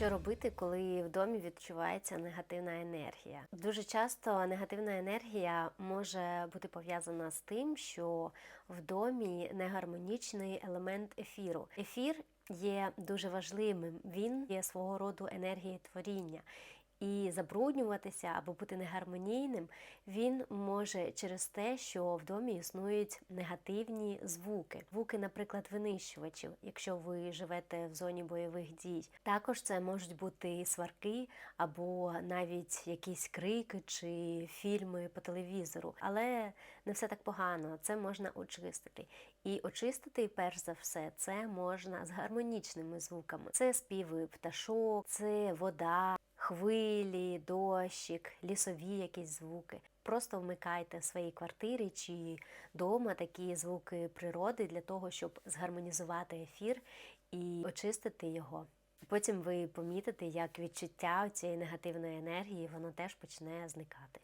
Що робити, коли в домі відчувається негативна енергія? Дуже часто негативна енергія може бути пов'язана з тим, що в домі негармонічний елемент ефіру. Ефір є дуже важливим. Він є свого роду енергією творіння. І забруднюватися або бути негармонійним він може через те, що в домі існують негативні звуки, звуки, наприклад, винищувачів, якщо ви живете в зоні бойових дій. Також це можуть бути сварки або навіть якісь крики чи фільми по телевізору. Але не все так погано, це можна очистити. І очистити, перш за все, це можна з гармонічними звуками. Це співи пташок, це вода хвилі, дощик, лісові якісь звуки. Просто вмикайте в своїй квартирі чи дома такі звуки природи для того, щоб згармонізувати ефір і очистити його. Потім ви помітите, як відчуття цієї негативної енергії воно теж почне зникати.